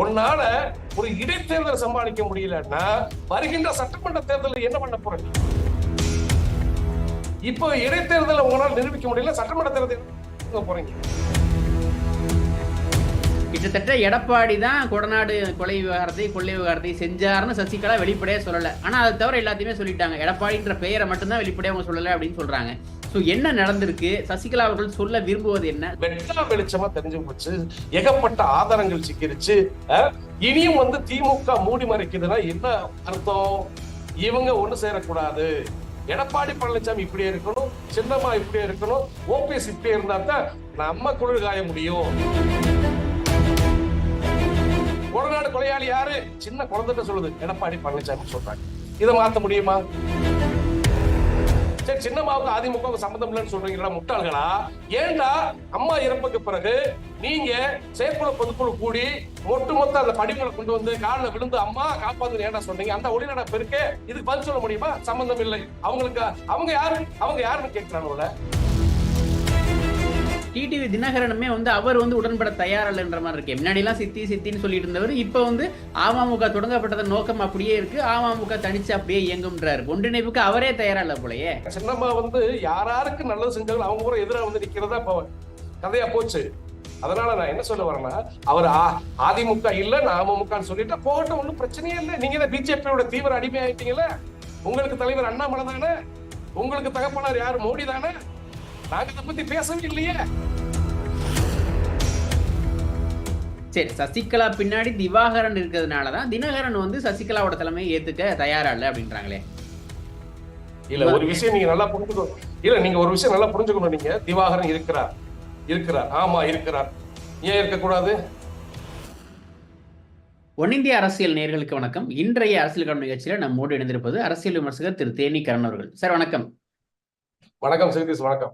உன்னால ஒரு இடைத்தேர்தல் சமாளிக்க முடியலன்னா வருகின்ற சட்டமன்ற தேர்தலில் என்ன பண்ண போறீங்க? இப்போ இடைத்தேர்தலை உங்களால் நிரூபிக்க முடியல சட்டமன்ற தேர்தல் போறீங்க? கிட்டத்தட்ட எடப்பாடி தான் கொடநாடு கொலை விவகாரத்தை கொள்ளை விவகாரத்தை செஞ்சாருன்னு சசிகலா வெளிப்படையாக சொல்லலை. ஆனா அதை தவிர எல்லாத்தையுமே சொல்லிட்டாங்க. எடப்பாடின்ற பெயரை மட்டும்தான் வெளிப்படையாக அவங்க சொல்லலை அப்படின்னு சொல்றாங்க. ஸோ என்ன நடந்திருக்கு? சசிகலா அவர்கள் சொல்ல விரும்புவது என்ன? வெட்டா வெளிச்சமா தெரிஞ்சு போச்சு. ஏகப்பட்ட ஆதாரங்கள் சிக்கிருச்சு. இனியும் வந்து திமுக மூடி மறைக்குதுன்னா என்ன அர்த்தம்? இவங்க ஒண்ணு சேரக்கூடாது. எடப்பாடி பழனிசாமி இப்படியே இருக்கணும். சின்னம்மா இப்படியே இருக்கணும். ஓபிஎஸ் இப்படியே இருந்தா தான் நம்ம குளிர் காய முடியும். கொடநாடு கொலையாளி யாரு? சின்ன குழந்தைகிட்ட சொல்லுது. எடப்பாடி பழனிசாமி சொல்றாங்க. இதை மாத்த முடியுமா? சரி சின்னம்மாவுக்கு அதிமுகவுக்கு சம்மந்தம் இல்லைன்னு சொல்றீங்களா முட்டாள்களா? ஏண்டா அம்மா இறப்புக்கு பிறகு நீங்க செயற்குழு பொதுக்குழு கூடி ஒட்டு மொத்த அந்த படிப்புகளை கொண்டு வந்து காலில் விழுந்து அம்மா காப்பாந்து ஏண்டா சொன்னீங்க? அந்த ஒளிநட பெருக்கே. இதுக்கு பதில் சொல்ல முடியுமா? சம்பந்தம் இல்லை. அவங்களுக்கு அவங்க யாரு? அவங்க யாருன்னு கேட்கிறாங்கள டிடிவி தினகரனுமே வந்து அவர் வந்து உடன்பட தயாரில்லைன்ற மாதிரி இருக்கு. முன்னாடிலாம் சித்தி சித்தின்னு சொல்லிட்டு இருந்தவர் இப்போ வந்து அமமுக தொடங்கப்பட்டதன் நோக்கம் அப்படியே இருக்கு. அமமுக தனிச்சு அப்படியே இயங்கும்ன்றாரு. ஒன்றிணைப்புக்கு அவரே தயாரா போலயே. சின்னம்மா வந்து யாராருக்கு நல்லது செஞ்சாலும் அவங்க கூட எதிராக வந்து நிக்கிறதா இப்போ கதையா போச்சு. அதனால நான் என்ன சொல்ல வரேன்னா அவர் ஆ- அதிமுக இல்ல நான் அமமுகன்னு சொல்லிட்டு போகட்டும் ஒன்றும் பிரச்சனையே இல்லை. நீங்க தான் பிஜேபியோட தீவிர அடிமை ஆயிட்டீங்கல்ல உங்களுக்கு தலைவர் அண்ணாமலை தானே? உங்களுக்கு தகப்பனார் யார்? மோடி தானே? நாங்க இதை பத்தி பேசவே இல்லையே. சரி சசிகலா பின்னாடி திவாகரன் இருக்கிறதுனால தான் தினகரன் வந்து சசிகலாவோட தலைமையை ஏத்துக்க தயாரா இல்ல அப்படின்றாங்களே. இல்ல ஒரு விஷயம் நீங்க நல்லா புரிஞ்சுக்கணும் இல்ல நீங்க ஒரு விஷயம் நல்லா புரிஞ்சுக்கணும். நீங்க திவாகரன் இருக்கிறார் இருக்கிறார் ஆமா இருக்கிறார். ஏன் இருக்கக்கூடாது? ஒன்னிந்திய அரசியல் நேர்களுக்கு வணக்கம். இன்றைய அரசியல் கடன் நிகழ்ச்சியில நம்மோடு இணைந்திருப்பது அரசியல் விமர்சகர் திரு தேனி கரண் அவர்கள். சார் வணக்கம். வணக்கம் சிரிதீஷ் வணக்கம்.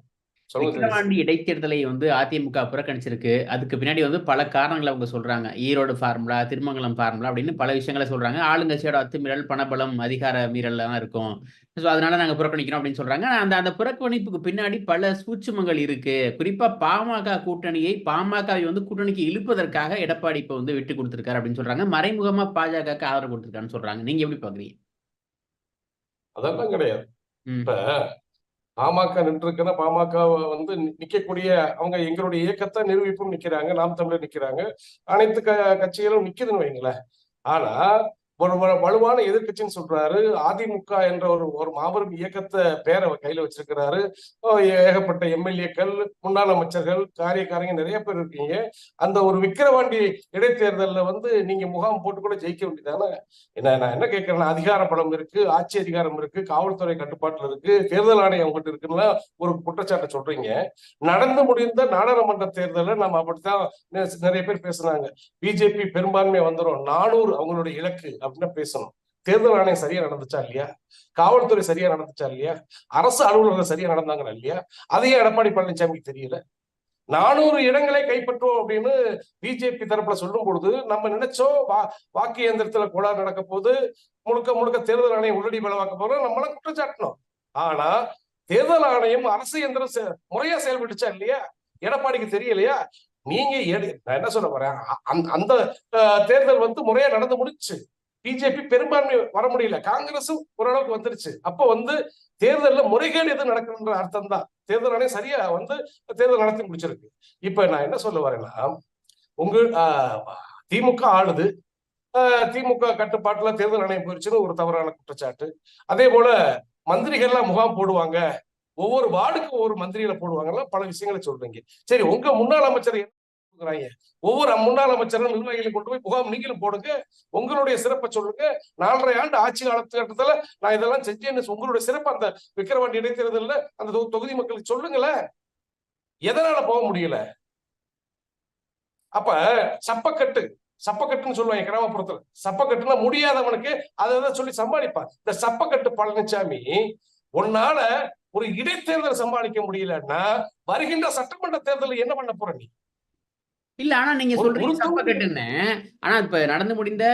விக்கிரவாண்டி இடைத்தேர்தலை வந்து அதிமுக புறக்கணிச்சிருக்கு? அதுக்கு பின்னாடி வந்து பல காரணங்களை அவங்க சொல்றாங்க. ஈரோடு ஃபார்முலா திருமங்கலம் ஃபார்முலா அப்படின்னு பல விஷயங்களை சொல்றாங்க. ஆளுங்கட்சியோட அத்துமீறல் பணபலம் அதிகார மீறல் எல்லாம் இருக்கும். ஸோ அதனால நாங்க புறக்கணிக்கிறோம் அப்படின்னு சொல்றாங்க. அந்த அந்த புறக்கணிப்புக்கு பின்னாடி பல சூட்சுமங்கள் இருக்கு. குறிப்பா பாமக கூட்டணியை பாமகவை வந்து கூட்டணிக்கு இழுப்பதற்காக எடப்பாடி இப்ப வந்து விட்டு கொடுத்திருக்காரு அப்படின்னு சொல்றாங்க. மறைமுகமா பாஜகவுக்கு ஆதரவு கொடுத்திருக்காருன்னு சொல்றாங்க. நீங்க எப்படி பாக்குறீங்க? அதெல்லாம் கிடையாது. இப்ப பாமக நின்றுருக்குன்னா பாமக வந்து நிக்கக்கூடிய அவங்க எங்களுடைய இயக்கத்தை நிரூபிப்பும் நிக்கிறாங்க நாம் தமிழர் நிக்கிறாங்க. அனைத்து க கட்சிகளும் நிக்குதுன்னு வைங்களேன். ஆனா ஒரு வலுவான எதிர்க்கட்சின்னு சொல்றாரு. அதிமுக என்ற ஒரு ஒரு மாபெரும் இயக்கத்தை பேரை அவர் கையில வச்சிருக்கிறாரு. ஏகப்பட்ட எம்எல்ஏக்கள் முன்னாள் அமைச்சர்கள் காரியக்காரங்க நிறைய பேர் இருக்கீங்க. அந்த ஒரு விக்கிரவாண்டி இடைத்தேர்தல்ல வந்து நீங்க முகாம் போட்டு கூட ஜெயிக்க வேண்டியதானே? என்ன நான் என்ன கேட்கறேன்னா அதிகார பலம் இருக்கு ஆட்சி அதிகாரம் இருக்கு காவல்துறை கட்டுப்பாட்டுல இருக்கு தேர்தல் ஆணையம் உங்கள்கிட்ட இருக்குன்னா ஒரு குற்றச்சாட்டை சொல்றீங்க. நடந்து முடிந்த நாடாளுமன்ற தேர்தலில் நம்ம அப்படித்தான் நிறைய பேர் பேசுனாங்க. பிஜேபி பெரும்பான்மை வந்துரும். நானூறு அவங்களுடைய இலக்கு அப்படின்னு பேசணும். தேர்தல் ஆணையம் சரியா நடந்துச்சா இல்லையா? காவல்துறை சரியா நடந்துச்சா இல்லையா? அரசு அலுவலர்கள் சரியா நடந்தாங்களா இல்லையா? அதையே எடப்பாடி பழனிசாமிக்கு தெரியல. நானூறு இடங்களை கைப்பற்றுவோம் அப்படின்னு பிஜேபி தரப்புல சொல்லும் பொழுது நம்ம நினைச்சோம் வா வாக்கு இயந்திரத்துல கோளாறு நடக்க போது முழுக்க முழுக்க தேர்தல் ஆணையம் உள்ளடி பலவாக்க போறோம். நம்மளாம் குற்றச்சாட்டணும். ஆனா தேர்தல் ஆணையம் அரசு இயந்திரம் முறையா செயல்பட்டுச்சா இல்லையா? எடப்பாடிக்கு தெரியலையா? நீங்க நான் என்ன சொல்ல போறேன்? அந்த- அந்த தேர்தல் வந்து முறையா நடந்து முடிச்சு. பிஜேபி பெரும்பான்மை வர முடியல. காங்கிரஸும் ஓரளவுக்கு வந்துருச்சு. அப்போ வந்து தேர்தல்ல முறைகேடு எது நடக்கணுன்ற அர்த்தம் தான் தேர்தல் ஆணையம் சரியா வந்து தேர்தல் நடத்தி முடிச்சிருக்கு. இப்ப நான் என்ன சொல்ல வரேன்னா உங்க திமுக ஆளுது. திமுக கட்டுப்பாட்டுல தேர்தல் ஆணையம் போயிருச்சுன்னு ஒரு தவறான குற்றச்சாட்டு. அதே போல மந்திரிகள்லாம் முகாம் போடுவாங்க. ஒவ்வொரு வார்டுக்கு ஒவ்வொரு மந்திரிகளை போடுவாங்கல்ல பல விஷயங்களை சொல்றீங்க. சரி உங்க முன்னாள் அமைச்சர் என்ன கொடுக்குறாங்க ஒவ்வொரு முன்னாள் அமைச்சரும் நிர்வாகிகளை கொண்டு போய் முகாம் நீங்களும் போடுங்க. உங்களுடைய சிறப்பை சொல்லுங்க. நாலரை ஆண்டு ஆட்சி காலத்துல நான் இதெல்லாம் செஞ்சேன்னு உங்களுடைய சிறப்பு அந்த விக்கிரவாண்டி இடைத்தேர்தல்ல அந்த தொகுதி மக்களுக்கு சொல்லுங்களேன் எதனால போக முடியல? அப்ப சப்பக்கட்டு சப்பக்கட்டுன்னு சொல்லுவாங்க கிராமப்புறத்துல. சப்பக்கட்டுனா முடியாதவனுக்கு அதை சொல்லி சமாளிப்பான். இந்த சப்பக்கட்டு பழனிசாமி உன்னால ஒரு இடைத்தேர்தல் சமாளிக்க முடியலன்னா வருகின்ற சட்டமன்ற தேர்தலில் என்ன பண்ண போற நீ? இல்ல ஆனா நீங்க சொல்றீங்க ஒரு சப்பக்கட்டுன்னு ஆனா இப்ப நடந்து முடிந்த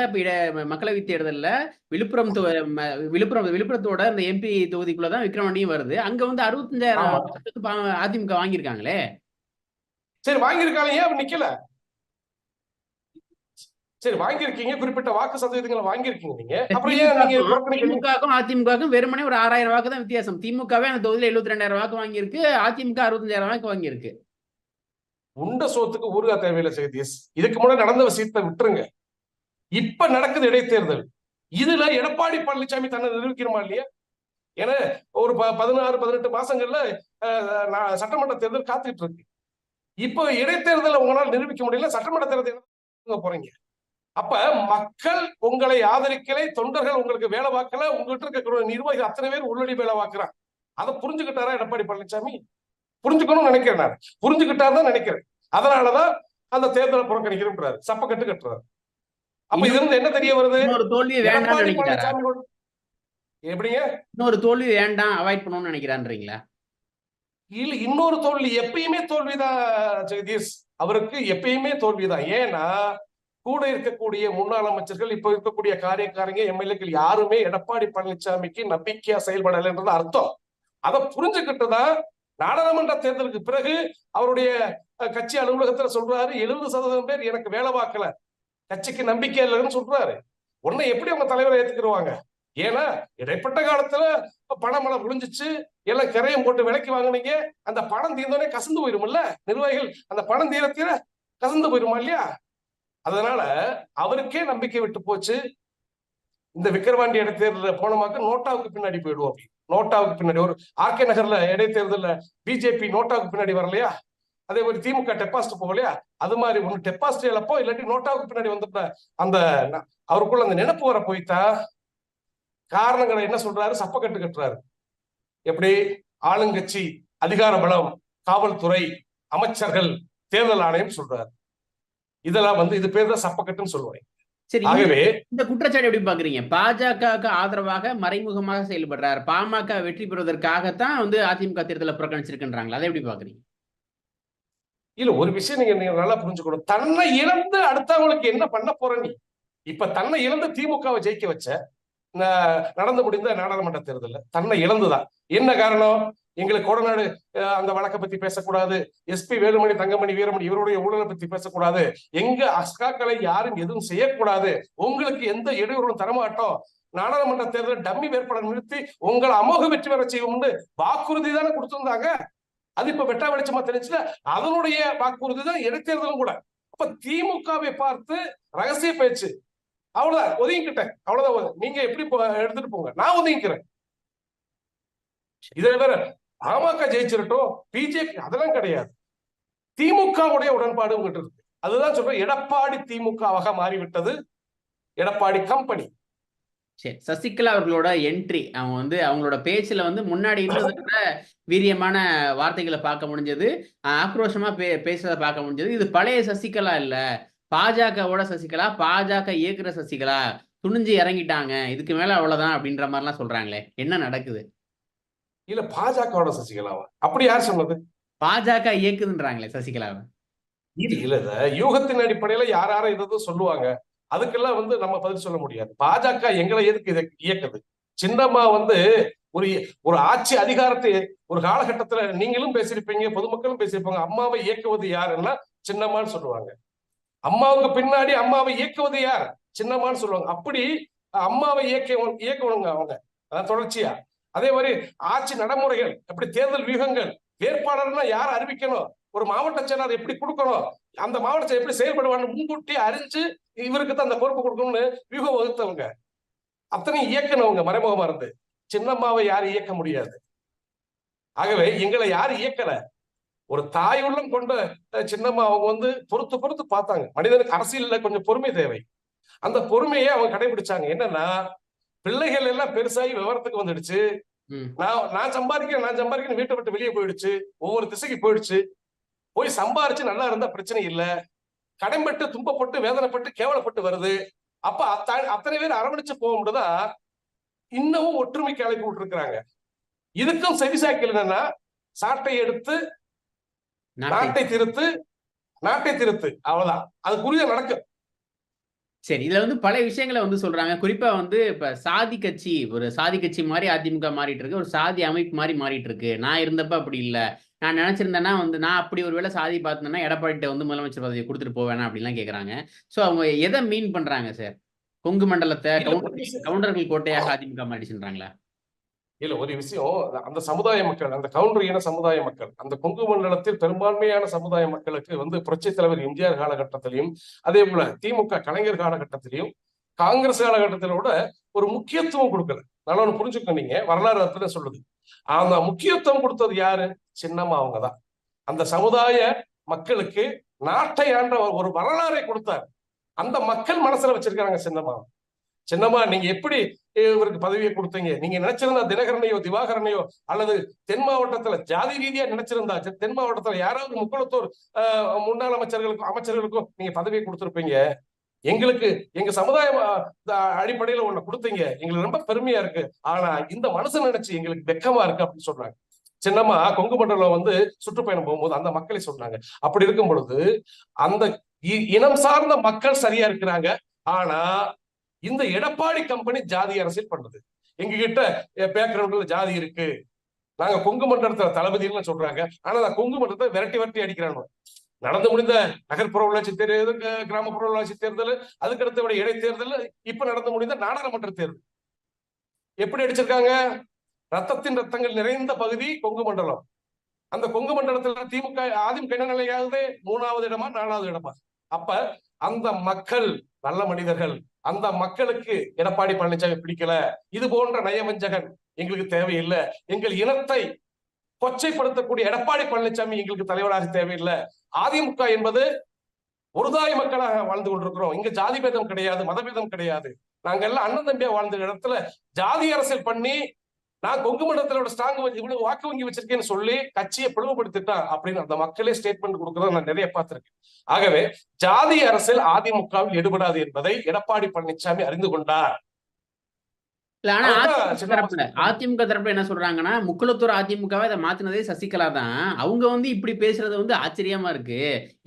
மக்களவை தேர்தல்ல விழுப்புரம் விழுப்புரம் விழுப்புரத்தோட இந்த எம்பி தொகுதிக்குள்ளதான் விக்ரவாண்டியும் வருது. அங்க வந்து அறுபத்தஞ்சாயிரம் அதிமுக வாங்கியிருக்காங்களே? சரி வாங்கியிருக்காங்க. ஏன் நிக்கல? சரி வாங்கியிருக்கீங்க. குறிப்பிட்ட வாக்கு சதவீதங்களை வாங்கியிருக்கீங்க நீங்க. அப்புறம் ஏன் நீங்க திமுகவுக்கும் அதிமுகவுக்கும் வெறுமனே ஒரு ஆறாயிரம் வாக்கு தான் வித்தியாசம். திமுகவே அந்த தொகுதியில எழுபத்தி ரெண்டாயிரம் வாக்கு வாங்கியிருக்கு. அதிமுக அறுபத்தஞ்சாயிரம் வாக்கு வாங்கியிருக்கு. உண்ட சோத்துக்கு ஊருகா தேவையில்லை ஜெகதீஷ் இதுக்கு முன்னாடி நடந்த விஷயத்தை விட்டுருங்க. இப்ப நடக்குது இடைத்தேர்தல். இதுல எடப்பாடி பழனிசாமி தன்னை நிரூபிக்கணுமா இல்லையா? ஏன்னா ஒரு ப- பதினாறு பதினெட்டு மாசங்கள்ல நான் சட்டமன்ற தேர்தல் காத்துக்கிட்டு இருக்கு இப்போ இடைத்தேர்தலை உங்களால் நிரூபிக்க முடியல சட்டமன்ற தேர்தல் போறீங்க? அப்ப மக்கள் உங்களை ஆதரிக்கலை தொண்டர்கள் உங்களுக்கு வேலை பார்க்கல உங்ககிட்ட இருக்கிற நிர்வாகி அத்தனை பேர் உள்ளடி வேலை பார்க்கிறான் அதை புரிஞ்சுக்கிட்டாரா எடப்பாடி பழனிசாமி? புரிஞ்சுக்கணும்னு நினைக்கிறேன் நான். புரிஞ்சுக்கிட்டாருதான் நினைக்கிறேன். அதனாலதான் அந்த தேர்தலை புறக்கணிக்கிறோம்ன்றாரு சப்பக்கட்டு கட்டுறாரு. அப்ப இதுல இருந்து என்ன தெரிய வருது? எப்படிங்க? இன்னொரு தோல்வி வேண்டாம் அவாய்ட் பண்ணணும்னு நினைக்கிறான்றீங்களா? இல்ல இன்னொரு தோல்வி எப்பயுமே தோல்விதான் ஜெகதீஷ்? அவருக்கு எப்பயுமே தோல்விதான் ஏன்னா கூட இருக்கக்கூடிய முன்னாள் அமைச்சர்கள் இப்ப இருக்கக்கூடிய காரியக்காரங்க எம்எல்ஏக்கள் யாருமே எடப்பாடி பழனிசாமிக்கு நம்பிக்கையா செயல்படலைன்றது அர்த்தம். அதை புரிஞ்சுக்கிட்டுதான் நாடாளுமன்ற தேர்தலுக்கு பிறகு அவருடைய கட்சி அலுவலகத்துல சொல்றாரு எழுபது சதவீதம் பேர் எனக்கு வேலை பார்க்கல. கட்சிக்கு நம்பிக்கை இல்லைன்னு சொல்றாரு. உன்னை எப்படி அவங்க தலைவரை ஏத்துக்கிடுவாங்க ஏன்னா இடைப்பட்ட காலத்துல பணமழை விழுந்துச்சு எல்லாம் கரையும் போட்டு விலைக்கு வாங்குனீங்க அந்த பணம் தீர்ந்தோடனே கசந்து போயிருமில்ல? நிர்வாகிகள் அந்த பணம் தீர தீர கசந்து போயிருமா இல்லையா? அதனால அவருக்கே நம்பிக்கை விட்டு போச்சு. இந்த விக்கிரவாண்டி இடைத்தேர்தல போனமாக்க நோட்டாவுக்கு பின்னாடி போயிடுவோம் அப்படி. நோட்டாவுக்கு பின்னாடி. ஒரு ஆர்கே நகர்ல இடைத்தேர்தல்ல பிஜேபி நோட்டாவுக்கு பின்னாடி வரலையா? அதே மாதிரி திமுக டெபாசிட் போகலையா? அது மாதிரி ஒன்று டெபாசிட் இழப்போ இல்லாட்டி நோட்டாவுக்கு பின்னாடி வந்துட்ட அந்த அவருக்குள்ள அந்த நினைப்பு வர போய்த்தா காரணங்களை என்ன சொல்றாரு? சப்பக்கட்டு கட்டுறாரு. எப்படி? ஆளுங்கட்சி அதிகார பலம் காவல்துறை அமைச்சர்கள் தேர்தல் ஆணையம் சொல்றாரு. இதெல்லாம் வந்து இது பேர் தான் சப்பக்கட்டுன்னு சொல்லுவேன் சரி இந்த- ஆகவே இந்த குற்றச்சாட்டு எப்படி பாக்குறீங்க பாஜகவுக்கு ஆதரவாக மறைமுகமாக செயல்படுறார். பாமக வெற்றி பெறுவதற்காகத்தான் வந்து அதிமுக தேர்தலை புறக்கணிச்சிருக்குன்றாங்களா அதை எப்படி பாக்குறீங்க இல்ல ஒரு விஷயம் நீங்க நீங்க நல்லா புரிஞ்சுக்கணும். தன்னை இழந்து அடுத்தவங்களுக்கு என்ன பண்ண போற நீ? இப்ப தன்னை இழந்து திமுகவை ஜெயிக்க வச்ச நடந்து முடிந்த நாடாளுமன்ற தேர்தல்ல தன்னை இழந்துதான். என்ன காரணம்? எங்களுக்கு கோடநாடு அஹ், அந்த வழக்கை பத்தி பேசக்கூடாது. எஸ்பி வேலுமணி தங்கமணி வீரமணி இவருடைய ஊழலை பத்தி பேசக்கூடாது. எங்க அஸ்காக்களை யாரும் எதுவும் செய்யக்கூடாது. உங்களுக்கு எந்த இடையூறும் தரமாட்டோம். நாடாளுமன்ற தேர்தல் டம்மி வேட்பாளர் நிறுத்தி உங்களை அமோக வெற்றி பெற செய்வோம்னு வாக்குறுதி தானே கொடுத்திருந்தாங்க. அது இப்ப வெட்டா வெளிச்சமா தெரிஞ்சுல அதனுடைய வாக்குறுதி தான் இடைத்தேர்தலும் கூட. அப்ப திமுகவை பார்த்து ரகசிய பேச்சு. அவ்வளவுதான். ஒதுங்கிக்கிட்டேன். அவ்வளவுதான். நீங்க எப்படி எடுத்துட்டு போங்க. நான் ஒதுங்கிக்கிறேன். இதை வேற பாமக ஜெயிச்சிரட்டும் பிஜேபி அதெல்லாம் கிடையாது. திமுகவுடைய உடன்பாடு உங்கள்கிட்ட இருக்கு. அதுதான் சொல்றேன் எடப்பாடி திமுகவாக மாறிவிட்டது எடப்பாடி கம்பெனி. சரி சசிகலா அவர்களோட என்ட்ரி அவங்க வந்து அவங்களோட பேச்சுல வந்து முன்னாடி இருந்ததை வீரியமான வார்த்தைகளை பார்க்க முடிஞ்சது. ஆக்ரோஷமா பே பேசுறதை பார்க்க முடிஞ்சது. இது பழைய சசிகலா இல்ல. பாஜகவோட சசிகலா பாஜக இயக்குற சசிகலா. துணிஞ்சு இறங்கிட்டாங்க. இதுக்கு மேல அவ்வளவுதான் அப்படின்ற மாதிரிலாம் சொல்றாங்களே. என்ன நடக்குது? இல்ல பாஜகவோட சசிகலாவா? அப்படி யார் சொன்னது பாஜக இயக்குதுன்றாங்களே சசிகலாவை. இது இல்ல யூகத்தின் அடிப்படையில யார் யாரும் எதுவும் சொல்லுவாங்க அதுக்கெல்லாம் வந்து நம்ம பதில் சொல்ல முடியாது. பாஜக எங்களை எதுக்கு இதை இயக்குது? சின்னம்மா வந்து ஒரு ஒரு ஆட்சி அதிகாரத்தை ஒரு காலகட்டத்துல நீங்களும் பேசியிருப்பீங்க பொதுமக்களும் பேசியிருப்பாங்க அம்மாவை இயக்குவது யாருன்னா சின்னம்மான்னு சொல்லுவாங்க. அம்மாவுக்கு பின்னாடி அம்மாவை இயக்குவது யார்? சின்னம்மான்னு சொல்லுவாங்க. அப்படி அம்மாவை இயக்க இயக்கணுங்க அவங்க. அதான் தொடர்ச்சியா. அதே மாதிரி ஆட்சி நடைமுறைகள் எப்படி தேர்தல் வியூகங்கள் வேட்பாளர்னா யார் அறிவிக்கணும்? ஒரு மாவட்ட செயலாளர் எப்படி கொடுக்கணும்? அந்த மாவட்ட எப்படி செயல்படுவான்னு முன்கூட்டி அறிஞ்சு இவருக்கு தான் அந்த பொறுப்பு கொடுக்கணும்னு வியூகம் வகுத்தவங்க. அத்தனை இயக்கினவங்க மறைமுகமா இருந்து. சின்னம்மாவை யாரும் இயக்க முடியாது. ஆகவே எங்களை யாரும் இயக்கல? ஒரு தாய் உள்ளம் கொண்ட சின்னம்மா அவங்க வந்து பொறுத்து பொறுத்து பார்த்தாங்க. மனிதனுக்கு அரசியல்ல கொஞ்சம் பொறுமை தேவை. அந்த பொறுமையை அவங்க கடைபிடிச்சாங்க. என்னன்னா பிள்ளைகள் எல்லாம் பெருசாகி விவரத்துக்கு வந்துடுச்சு. நான் நான் சம்பாதிக்கிறேன் நான் சம்பாதிக்கிறேன் வீட்டை விட்டு வெளியே போயிடுச்சு. ஒவ்வொரு திசைக்கு போயிடுச்சு. போய் சம்பாரிச்சு நல்லா இருந்தா பிரச்சனை இல்ல. கடன்பட்டு துன்பப்பட்டு வேதனைப்பட்டு கேவலப்பட்டு வருது. அப்ப அத்த- அத்தனை பேர் அரவணைச்சு போக முடியுதா? இன்னமும் ஒற்றுமைக்கு அழைப்பு விட்டுருக்காங்க இதுக்கும் செவிசாய்க்கல் என்னன்னா சாட்டை எடுத்து நாட்டை. நாட்டை திருத்து நாட்டை திருத்து. அவ்வளவுதான். அதுக்குரிய நடக்கும். சரி இதுல வந்து பல விஷயங்களை வந்து சொல்றாங்க. குறிப்பா வந்து இப்ப சாதி கட்சி ஒரு சாதி கட்சி மாதிரி அதிமுக மாறிட்டு இருக்கு ஒரு சாதி அமைப்பு மாதிரி மாறிட்டு இருக்கு நான் இருந்தப்ப அப்படி இல்ல. நான் நினைச்சிருந்தேன்னா வந்து நான் அப்படி ஒரு வேளை சாதி பார்த்தேன்னா எடப்பாடிட்ட வந்து முதலமைச்சர் பதவியை கொடுத்துட்டு போவேனா அப்படிலாம் கேக்குறாங்க. சோ அவங்க எதை மீன் பண்றாங்க சார் கொங்கு மண்டலத்தை. கவுண்டர்கள் கோட்டையாக அதிமுக மாறிச்சுன்றாங்களா இல்ல ஒரு விஷயம் அந்த சமுதாய மக்கள் அந்த கவுண்டர் இன சமுதாய மக்கள் அந்த கொங்கு மண்டலத்தில் பெரும்பான்மையான சமுதாய மக்களுக்கு வந்து புரட்சி தலைவர் எம்ஜிஆர் காலகட்டத்திலையும் அதே போல திமுக கலைஞர் காலகட்டத்திலையும் காங்கிரஸ் காலகட்டத்திலோட ஒரு முக்கியத்துவம் கொடுக்கல. நல்லா ஒண்ணு புரிஞ்சுக்கணும் நீங்க. வரலாறு அப்படிதான் சொல்லுது. அந்த முக்கியத்துவம் கொடுத்தது யாரு? சின்னம்மா அவங்கதான். அந்த சமுதாய மக்களுக்கு நாட்டை ஆண்ட ஒரு- ஒரு வரலாறை கொடுத்தார். அந்த மக்கள் மனசுல வச்சிருக்காங்க சின்னம்மா. சின்னம்மா நீங்க எப்படி இவருக்கு பதவியை கொடுத்தீங்க? நீங்க நினைச்சிருந்தா தினகரனையோ திவாகரனையோ அல்லது தென் மாவட்டத்துல ஜாதி ரீதியா நினைச்சிருந்தா தென் மாவட்டத்துல யாராவது முக்குளத்தூர் ஆஹ், முன்னாள் அமைச்சர்களுக்கும் அமைச்சர்களுக்கும் நீங்க பதவியை கொடுத்திருப்பீங்க. எங்களுக்கு எங்க சமுதாய அடிப்படையில ஒண்ணு கொடுத்தீங்க. எங்களுக்கு ரொம்ப பெருமையா இருக்கு. ஆனா இந்த மனசு நினைச்சு எங்களுக்கு வெக்கமா இருக்கு அப்படின்னு சொல்றாங்க. சின்னம்மா கொங்கு மண்டலம் வந்து சுற்றுப்பயணம் போகும்போது அந்த மக்களை சொன்னாங்க. அப்படி இருக்கும் பொழுது அந்த இ- இனம் சார்ந்த மக்கள் சரியா இருக்கிறாங்க. ஆனா இந்த எடப்பாடி கம்பெனி ஜாதி அரசியல் பண்ணுது எங்க கிட்ட பேக்ரவுண்ட்ல ஜாதி இருக்கு. நாங்க கொங்கு மண்டலத்துல தளபதினு சொல்றாங்க. ஆனா நான் கொங்கு மண்டலத்தை விரட்டி விரட்டி அடிக்கிறாங்க. நடந்து முடிந்த நகர்ப்புற உள்ளாட்சி தேர்தல் கிராமப்புற உள்ளாட்சி தேர்தல் அதுக்கடுத்த இடைத்தேர்தல் இப்ப நடந்து முடிந்த நாடாளுமன்ற தேர்தல். எப்படி அடிச்சிருக்காங்க? ரத்தத்தின் ரத்தங்கள் நிறைந்த பகுதி கொங்கு மண்டலம். அந்த கொங்கு மண்டலத்துல திமுக அதிமுக என்ன நிலையாவது மூணாவது இடமா நாலாவது இடமா? அப்ப அந்த மக்கள் நல்ல மனிதர்கள் அந்த மக்களுக்கு எடப்பாடி பழனிசாமி பிடிக்கல. இது போன்ற நயவஞ்சகன் எங்களுக்கு தேவையில்லை. எங்கள் இனத்தை கொச்சைப்படுத்தக்கூடிய எடப்பாடி பழனிசாமி எங்களுக்கு தலைவராக தேவையில்லை. அதிமுக என்பது ஒருதாய் மக்களாக வாழ்ந்து கொண்டிருக்கிறோம். இங்க ஜாதி பேதம் கிடையாது மதபேதம் கிடையாது. நாங்க எல்லாம் அண்ணன் தம்பியா வாழ்ந்த இடத்துல ஜாதி அரசியல் பண்ணி நான் கொங்கு மண்டலத்தோட ஸ்ட்ராங் இவ்வளவு வாக்கு வங்கி வச்சிருக்கேன்னு சொல்லி கட்சியை பிளவுபடுத்திட்டான் அப்படின்னு அந்த மக்களே ஸ்டேட்மெண்ட் கொடுக்கறத நான் நிறைய பார்த்திருக்கேன். ஆகவே ஜாதி அரசியல் அதிமுகவில் எடுபடாது என்பதை எடப்பாடி பழனிசாமி அறிந்து கொண்டார். அதிமுக தரப்புல என்ன சொல்றாங்கன்னா முக்குளத்தூர் அதிமுகவை இதை மாத்தினதே சசிகலா தான். அவங்க வந்து இப்படி பேசுறது வந்து ஆச்சரியமா இருக்கு.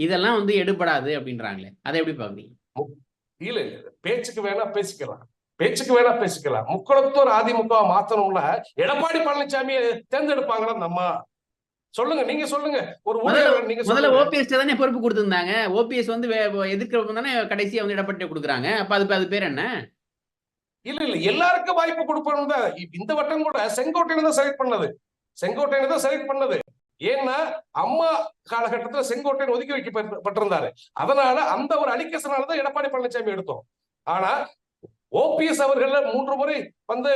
இதெல்லாம் வந்து எடுபடாது அப்படின்றாங்களே. அதை எப்படி பாக்குறீங்க இல்ல இல்ல. பேச்சுக்கு வேணா பேசிக்கலாம். பேச்சுக்கு வேணா பேசிக்கலாம் முக்குளத்தூர் அதிமுக மாத்தணும்னா எடப்பாடி பழனிசாமியை தேர்ந்தெடுப்பாங்களா நம்ம? சொல்லுங்க நீங்க சொல்லுங்க. ஒரு ஊழியர் நீங்க முதல்ல ஓபிஎஸ் தானே பொறுப்பு கொடுத்திருந்தாங்க. ஓபிஎஸ் வந்து எதிர்க்கிறவங்க தானே கடைசியா வந்து இடப்பட்டு கொடுக்குறாங்க. அப்ப அது அது பேர் என்ன? இல்ல இல்ல. எல்லாருக்கும் வாய்ப்பு கொடுப்பணும் தான் இந்த வட்டம் கூட செங்கோட்டையில தான் செலக்ட் பண்ணது. செங்கோட்டையில தான் செலக்ட் பண்ணது. ஏன்னா அம்மா காலகட்டத்துல செங்கோட்டையன் ஒதுக்கி வைக்கப்பட்டிருந்தாரு அதனால அந்த ஒரு அலிகேஷனால தான் எடப்பாடி பழனிசாமி எடுத்தோம். ஆனா ஓபிஎஸ் அவர்கள மூன்று முறை வந்து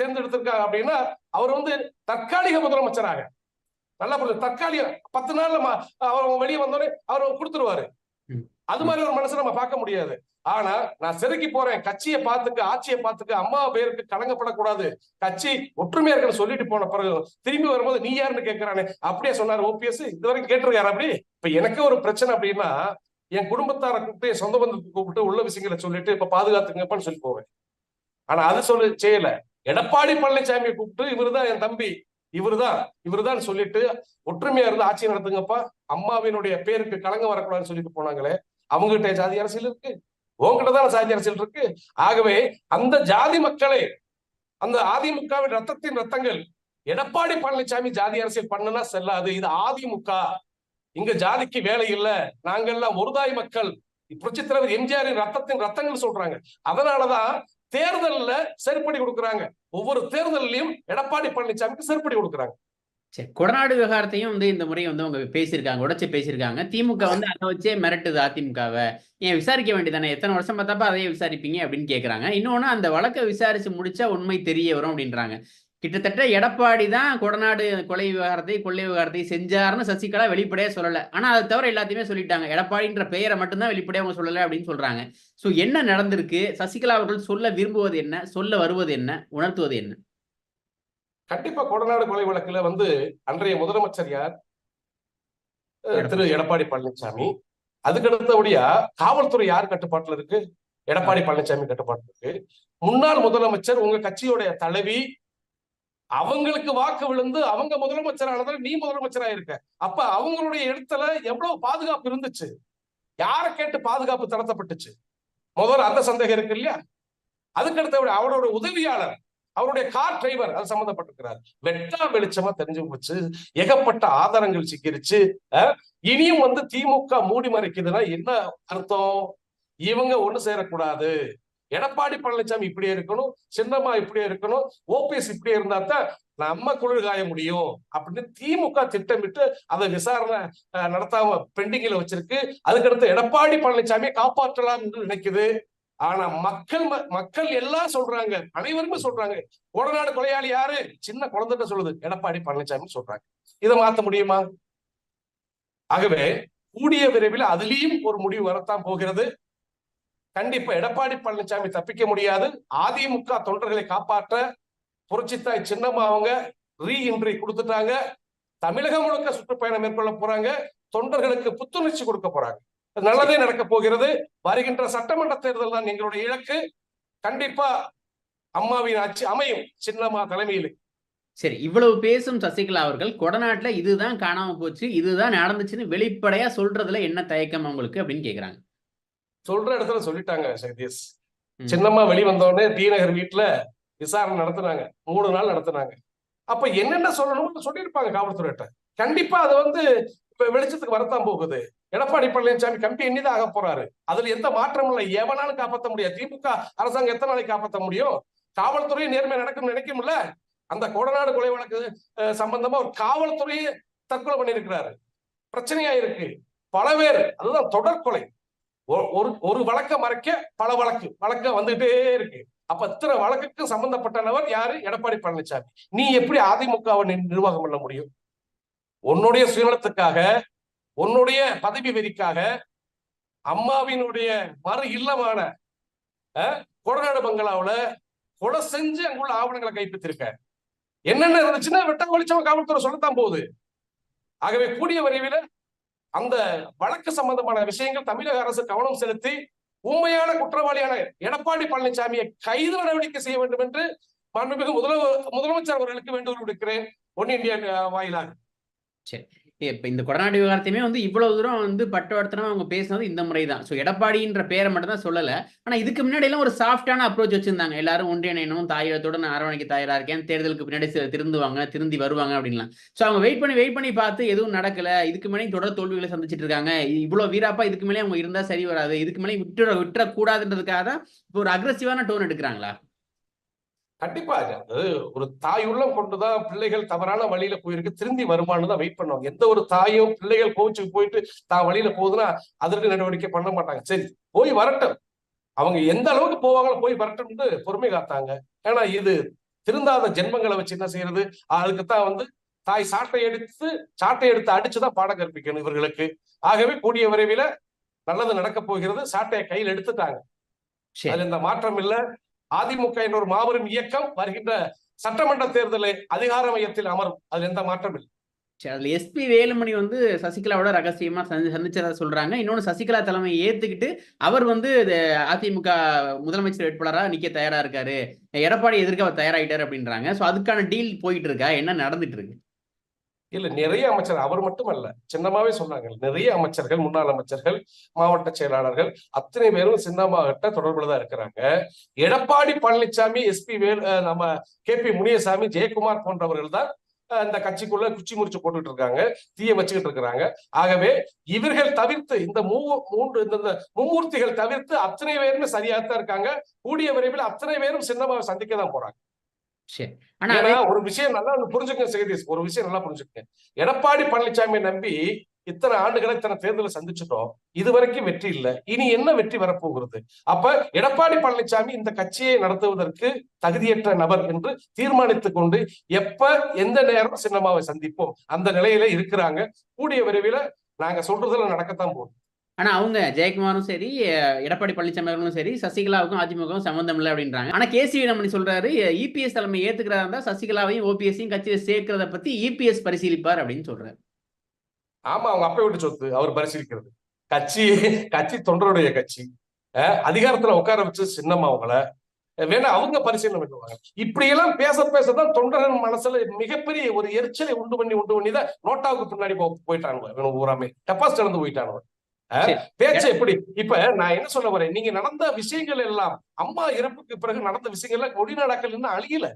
தேர்ந்தெடுத்திருக்காங்க அப்படின்னா அவர் வந்து தற்காலிக முதலமைச்சராக. நல்லா புரியுது. தற்காலிக பத்து நாள்ல அவர் வெளியே வந்தோடனே அவர் கொடுத்துருவாரு. அது மாதிரி ஒரு மனுஷன் நம்ம பார்க்க முடியாது. ஆனா நான் செருக்கி போறேன். கட்சியை பார்த்துக்க ஆட்சியை பார்த்துக்க அம்மா பேருக்கு கலங்கப்படக்கூடாது. கட்சி ஒற்றுமையா இருக்குன்னு சொல்லிட்டு போன பிறகு திரும்பி வரும்போது நீ யாருன்னு கேட்கிறானே அப்படியே சொன்னாரு ஓபிஎஸ். இது வரைக்கும் கேட்டிருக்காரு அப்படி. இப்ப எனக்கு ஒரு பிரச்சனை அப்படின்னா என் குடும்பத்தாரை கூப்பிட்டு என் சொந்த பந்தத்தை கூப்பிட்டு உள்ள விஷயங்களை சொல்லிட்டு இப்ப பாதுகாத்துங்கப்பான்னு சொல்லி போவேன். ஆனா அது சொல்லு செய்யல. எடப்பாடி பழனிசாமியை கூப்பிட்டு இவருதான் என் தம்பி இவருதான் இவருதான் சொல்லிட்டு ஒற்றுமையா இருந்து ஆட்சி நடத்துங்கப்பா. அம்மாவினுடைய பேருக்கு கலங்க வரக்கூடாதுன்னு சொல்லிட்டு போனாங்களே அவங்ககிட்ட ஜாதி அரசியல் இருக்கு. உங்ககிட்ட தான் சாதி அரசியல் இருக்கு. ஆகவே அந்த ஜாதி மக்களை அந்த அதிமுகவின் ரத்தத்தின் ரத்தங்கள் எடப்பாடி பழனிசாமி ஜாதி அரசியல் பண்ணுனா செல்லாது. இது அதிமுக. இங்க ஜாதிக்கு வேலை இல்ல. நாங்கெல்லாம் ஒருதாய் மக்கள். புரட்சித் தலைவர் எம்ஜிஆரின் ரத்தத்தின் ரத்தங்கள் சொல்றாங்க. அதனாலதான் தேர்தல்ல செருப்படி கொடுக்குறாங்க. ஒவ்வொரு தேர்தலையும் எடப்பாடி பழனிசாமிக்கு செருப்படி கொடுக்குறாங்க. சரி கொடநாடு விவகாரத்தையும் வந்து இந்த முறை வந்து அவங்க பேசியிருக்காங்க உடச்சி பேசியிருக்காங்க. திமுக வந்து அதை வச்சே மிரட்டுது அதிமுகவை. ஏன் விசாரிக்க வேண்டியதானே எத்தனை வருஷம் பார்த்தப்ப அதையே விசாரிப்பீங்க அப்படின்னு கேட்குறாங்க இன்னொன்னு அந்த வழக்கை விசாரிச்சு முடிச்சா உண்மை தெரிய வரும் அப்படின்றாங்க. கிட்டத்தட்ட எடப்பாடி தான் கொடநாடு கொலை விவகாரத்தை கொள்ளை விவகாரத்தை செஞ்சாருன்னு சசிகலா வெளிப்படையா சொல்லல. ஆனா அதை தவிர எல்லாத்தையுமே சொல்லிட்டாங்க. எடப்பாடின்ற பெயரை மட்டும்தான் வெளிப்படையா அவங்க சொல்லல அப்படின்னு சொல்றாங்க. சோ என்ன நடந்திருக்கு? சசிகலா அவர்கள் சொல்ல விரும்புவது என்ன? சொல்ல வருவது என்ன? உணர்த்துவது என்ன? கண்டிப்பா கொடநாடு கொலை வழக்குல வந்து அன்றைய முதலமைச்சர் யார்? திரு எடப்பாடி பழனிசாமி. அதுக்கு அடுத்தபடியா காவல்துறை யார் கட்டுப்பாட்டுல இருக்கு? எடப்பாடி பழனிசாமி கட்டுப்பாட்டுல இருக்கு. முன்னாள் முதலமைச்சர் உங்க கட்சியுடைய தலைவி அவங்களுக்கு வாக்கு விழுந்து அவங்க முதலமைச்சரானதால நீ முதலமைச்சரா இருக்க அப்ப அவங்களுடைய இடத்துல எவ்வளவு பாதுகாப்பு இருந்துச்சு? யாரை கேட்டு பாதுகாப்பு தளர்த்தப்பட்டுச்சு? முதல்ல அந்த சந்தேகம் இருக்கு இல்லையா? அதுக்கு அவரோட உதவியாளர் அவருடைய கார் டிரைவர் அது சம்மந்தப்பட்டிருக்கிறார் வெட்டா வெளிச்சமா தெரிஞ்சு போச்சு. ஏகப்பட்ட ஆதாரங்கள் சிக்கிருச்சு. அஹ், இனியும் வந்து திமுக மூடி மறைக்குதுன்னா என்ன அர்த்தம்? இவங்க ஒண்ணு சேரக்கூடாது. எடப்பாடி பழனிசாமி இப்படியே இருக்கணும் சின்னம்மா இப்படியே இருக்கணும் ஓபிஎஸ் இப்படியே இருந்தா தான் நம்ம குளிர் காய முடியும் அப்படின்னு திமுக திட்டமிட்டு அதை விசாரணை அஹ், நடத்தாம பெண்டிங்ல வச்சிருக்கு. அதுக்கடுத்து எடப்பாடி பழனிசாமியை காப்பாற்றலாம் என்று நினைக்குது. ஆனா மக்கள் ம- மக்கள் எல்லாம் சொல்றாங்க அனைவருமே சொல்றாங்க உடநாடு கொலையாளி யாரு? சின்ன குழந்தைகிட்ட சொல்லுது எடப்பாடி பழனிசாமி சொல்றாங்க. இதை மாத்த முடியுமா? ஆகவே கூடிய விரைவில் அதுலயும் ஒரு முடிவு வரத்தான் போகிறது. கண்டிப்பா எடப்பாடி பழனிசாமி தப்பிக்க முடியாது. அதிமுக தொண்டர்களை காப்பாற்ற புரட்சித்தாய் சின்னம்மா அவங்க ரீ என்ட்ரி கொடுத்துட்டாங்க. தமிழகம் முழுக்க சுற்றுப்பயணம் மேற்கொள்ள போறாங்க. தொண்டர்களுக்கு புத்துணர்ச்சி கொடுக்க போறாங்க. நல்லதே நடக்க போகிறது. வருகின்ற சட்டமன்ற தேர்தல் தான் எங்களுடைய இலக்கு. கண்டிப்பா அம்மாவின் ஆட்சி அமையும் சின்னம்மா தலைமையில். சரி இவ்வளவு பேசும் சசிகலா அவர்கள் கொடநாட்டுல இதுதான் காணாம போச்சு இதுதான் நடந்துச்சுன்னு வெளிப்படையா சொல்றதுல என்ன தயக்கம் அவங்களுக்கு அப்படின்னு கேக்குறாங்க. சொல்ற இடத்துல சொல்லிட்டாங்க ம். சின்னம்மா வெளிவந்தோடனே டி நகர் வீட்டுல விசாரணை நடத்துனாங்க. மூணு நாள் நடத்துனாங்க. அப்ப என்னென்ன சொல்லணும்னு சொல்லியிருப்பாங்க காவல்துறையிட்ட. கண்டிப்பா அது வந்து வெளிச்சத்துக்கு வரத்தான் போகுது. எடப்பாடி பழனிசாமி கம்பி எண்ணிதான் ஆக போறாரு. அதுல எந்த மாற்றமும் இல்லை. எவனாலும் காப்பாற்ற முடியாது. திமுக அரசாங்கம் எத்தனை நாளைக்கு காப்பாற்ற முடியும்? காவல்துறை நேர்மை நடக்கும் நினைக்கும்ல? அந்த கோடநாடு கொலை வழக்கு சம்பந்தமா ஒரு காவல்துறையே தற்கொலை பண்ணியிருக்கிறாரு. பிரச்சனையா இருக்கு. பல பேர் அதுதான் தொடர் கொலை. ஒ- ஒரு ஒரு வழக்க மறைக்க பல வழக்கு வழக்க வந்துகிட்டே இருக்கு. அப்ப இத்தனை வழக்குக்கு சம்பந்தப்பட்டனவர் யாரு? எடப்பாடி பழனிசாமி. நீ எப்படி அதிமுகவை நிர்வாகம் பண்ண முடியும்? உன்னுடைய சுயநலத்துக்காக உன்னுடைய பதவி வெறிக்காக அம்மாவினுடைய மறு இல்லமான அஹ், கொடநாடு பங்களாவில் கொலை செஞ்சு அங்குள்ள ஆவணங்களை கைப்பற்றிருக்க. என்னென்ன இருந்துச்சுன்னா வெட்டம் ஒழிச்சவன் காவல்துறை சொல்லத்தான் போகுது. ஆகவே கூடிய விரைவில் அந்த வழக்கு சம்பந்தமான விஷயங்கள் தமிழக அரசு கவனம் செலுத்தி உண்மையான குற்றவாளியான எடப்பாடி பழனிசாமியை கைது நடவடிக்கை செய்ய வேண்டும் என்று மாண்புமிகு முதல முதலமைச்சர் அவர்களுக்கு வேண்டுகோள் விடுக்கிறேன். ஒன் இந்தியா வாயிலாக. சரி. இப்ப இந்த கொடநாடு விவகாரத்தையுமே வந்து இவ்வளவு தூரம் வந்து பட்டவர்த்தனமா அவங்க பேசினது இந்த முறை தான் ஸோ எடப்பாடின்ற பேரை மட்டும் தான் சொல்லல. ஆனா இதுக்கு முன்னாடி எல்லாம் ஒரு சாஃப்டான அப்ரோச் வச்சிருந்தாங்க. எல்லாரும் ஒன்றியணும் தாயத்தோட நான் அரவணைக்க தயாரா இருக்கேன். தேர்தலுக்கு பின்னாடி திருந்துவாங்க திருந்தி வருவாங்க அப்படின்லாம். ஸோ அவங்க வெயிட் பண்ணி வெயிட் பண்ணி பார்த்து எதுவும் நடக்கல. இதுக்கு மேலே தொடர் தோல்விகளை சந்திச்சிட்டு இருக்காங்க. இ- இவ்வளவு வீராப்பா இதுக்கு மேலே அவங்க இருந்தா சரி வராது. இதுக்கு மேலே விட்டுற விட்டுற கூடாதுன்றதுக்காக தான் இப்போ ஒரு அக்ரஸிவான டோன் எடுக்கிறாங்களா? கண்டிப்பா அது. ஒரு தாய் உள்ளம் கொண்டுதான் பிள்ளைகள் தவறான வழியில போயிருக்கு. திரும்பி வருமானு தான் வெயிட் பண்ணுவாங்க. எந்த ஒரு தாயும் பிள்ளைகள் கோச்சுக்கு போயிட்டு தான் வழியில போகுதுன்னா அதற்கு நடவடிக்கை பண்ண மாட்டாங்க. சரி போய் வரட்டும். அவங்க எந்த அளவுக்கு போவாங்களோ போய் வரட்டும்னு பொறுமை காத்தாங்க. ஏன்னா இது திருந்தாத ஜென்மங்களை வச்சு என்ன செய்யறது? அதுக்குத்தான் வந்து தாய் சாட்டை எடுத்து சாட்டை எடுத்து அடிச்சுதான் பாடம் கற்பிக்கணும் இவர்களுக்கு. ஆகவே கூடிய விரைவில நல்லது நடக்க போகிறது. சாட்டையை கையில் எடுத்துட்டாங்க. அதுல இந்த மாற்றம் இல்ல அதிமுக என்ற ஒரு மாபெரும் இயக்கம் வருகின்ற சட்டமன்ற தேர்தலை அதிகார மையத்தில் அமரும். அதுல எந்த மாற்றம் இல்லை. சரி அதுல எஸ்பி வேலுமணி வந்து சசிகலாவோட ரகசியமா சந்தி சந்திச்சதா சொல்றாங்க. இன்னொன்னு சசிகலா தலைமையை ஏத்துக்கிட்டு அவர் வந்து அதிமுக முதலமைச்சர் வேட்பாளரா நிக்க தயாரா இருக்காரு. எடப்பாடி எதிர்க்க அவர் தயாராகிட்டார் அப்படின்றாங்க. ஸோ அதுக்கான டீல் போயிட்டு இருக்கா? என்ன நடந்துட்டு இருக்கு? இல்ல நிறைய அமைச்சர் அவர் மட்டுமல்ல சின்னமாவே சொன்னாங்க நிறைய அமைச்சர்கள் முன்னாள் அமைச்சர்கள் மாவட்ட செயலாளர்கள் அத்தனை பேரும் சின்னமாகிட்ட தொடர்புல தான் இருக்கிறாங்க. எடப்பாடி பழனிசாமி எஸ்பி வேல் நம்ம கே பி முனியசாமி ஜெயக்குமார் போன்றவர்கள் தான் இந்த கட்சிக்குள்ள குச்சி முறிச்சு போட்டுட்டு இருக்காங்க தீய வச்சுக்கிட்டு இருக்கிறாங்க. ஆகவே இவர்கள் தவிர்த்து இந்த மூ மூன்று இந்த இந்த மும்மூர்த்திகள் தவிர்த்து அத்தனை பேருமே சரியாகத்தான் இருக்காங்க. கூடிய விரைவில் அத்தனை பேரும் சின்னமாவை சந்திக்க தான் போறாங்க. சரி ஆனா ஏன்னா ஒரு விஷயம் நல்லா புரிஞ்சுக்கங்க செய்தீஸ் ஒரு விஷயம் நல்லா புரிஞ்சுக்கங்க. எடப்பாடி பழனிசாமியை நம்பி இத்தனை ஆண்டுகளை இத்தனை தேர்தலை சந்திச்சுட்டோம். இதுவரைக்கும் வெற்றி இல்லை. இனி என்ன வெற்றி வரப்போகிறது? அப்ப எடப்பாடி பழனிசாமி இந்த கட்சியை நடத்துவதற்கு தகுதியற்ற நபர் என்று தீர்மானித்துக் கொண்டு எப்ப எந்த நேரம் சின்னமாவை சந்திப்போம். அந்த நிலையில இருக்கிறாங்க. கூடிய விரைவில் நாங்க சொல்றதுல நடக்கத்தான் போகுது. ஆனா அவங்க ஜெயக்குமாரும் சரி எடப்பாடி பழனிசாமி அவர்களும் சரி சசிகலாவுக்கும் அதிமுகவும் சம்பந்தம் இல்லை அப்படின்றாங்க. ஆனா கேசி வீரமணி சொல்றாரு இபிஎஸ் தலைமை ஏத்துக்கிறதா இருந்தா சசிகலாவையும் ஓபிஎஸ்ஸையும் கட்சியை சேர்க்கிறத பத்தி இபிஎஸ் பரிசீலிப்பார் அப்படின்னு சொல்றாரு. ஆமா அவங்க அப்பை விட்டு சொத்து அவர் பரிசீலிக்கிறது. கட்சி கட்சி தொண்டருடைய கட்சி. அஹ் அதிகாரத்துல உட்கார வச்சு சின்னம்மா அவங்கள வேணா அவங்க பரிசீலனை பண்ணுவாங்க. இப்படி எல்லாம் பேச பேசதான் தொண்டர்கள் மனசுல மிகப்பெரிய ஒரு எரிச்சலை உண்டு பண்ணி உண்டு பண்ணி தான் நோட்டாவுக்கு பின்னாடி போ- பூராமே. டெபாசிட் இழந்து போயிட்டானுவ பேச்சு எப்படி? இப்ப நான் என்ன சொல்ல வரேன்? நீங்க நடந்த விஷயங்கள் எல்லாம் அம்மா இறப்புக்கு பிறகு நடந்த விஷயங்கள் எல்லாம் வெளிநாடாக்கள் இன்னும் அழியல.